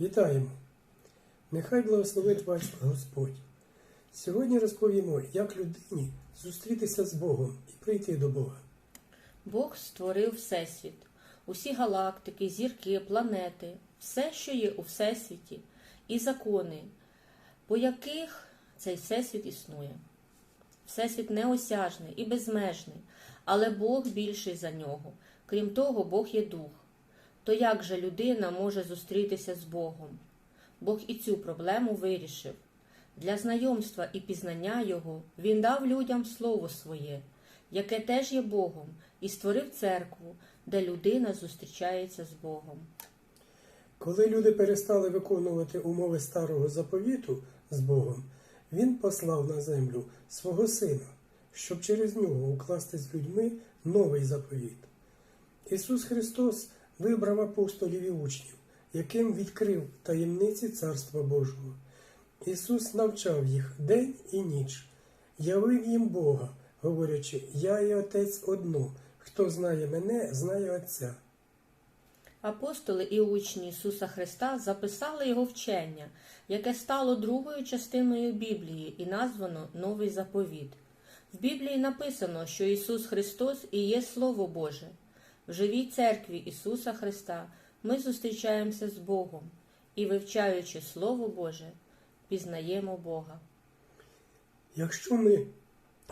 Вітаємо! Нехай благословить вас Господь. Сьогодні розповімо, як людині зустрітися з Богом і прийти до Бога. Бог створив Всесвіт, усі галактики, зірки, планети, все, що є у Всесвіті, і закони, по яких цей Всесвіт існує. Всесвіт неосяжний і безмежний, але Бог більший за нього. Крім того, Бог є дух. То як же людина може зустрітися з Богом? Бог і цю проблему вирішив. Для знайомства і пізнання Його Він дав людям Слово своє, яке теж є Богом, і створив церкву, де людина зустрічається з Богом. Коли люди перестали виконувати умови старого заповіту з Богом, Він послав на землю свого Сина, щоб через нього укласти з людьми новий заповіт. Ісус Христос вибрав апостолів і учнів, яким відкрив таємниці Царства Божого. Ісус навчав їх день і ніч, явив їм Бога, говорячи: Я і Отець одно, хто знає мене, знає Отця. Апостоли і учні Ісуса Христа записали його вчення, яке стало другою частиною Біблії і названо Новий заповіт. В Біблії написано, що Ісус Христос і є Слово Боже. В живій церкві Ісуса Христа ми зустрічаємося з Богом і, вивчаючи Слово Боже, пізнаємо Бога. Якщо ми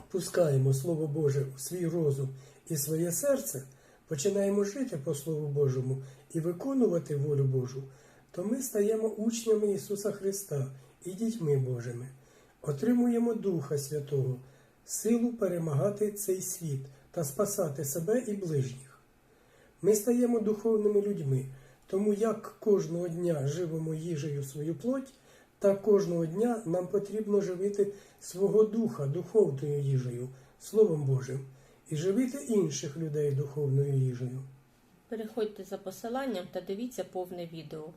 пускаємо Слово Боже у свій розум і своє серце, починаємо жити по Слову Божому і виконувати волю Божу, то ми стаємо учнями Ісуса Христа і дітьми Божими, отримуємо Духа Святого, силу перемагати цей світ та спасати себе і ближніх. Ми стаємо духовними людьми, тому як кожного дня живемо їжею свою плоть, так кожного дня нам потрібно живити свого духа духовною їжею, Словом Божим, і живити інших людей духовною їжею. Переходьте за посиланням та дивіться повне відео.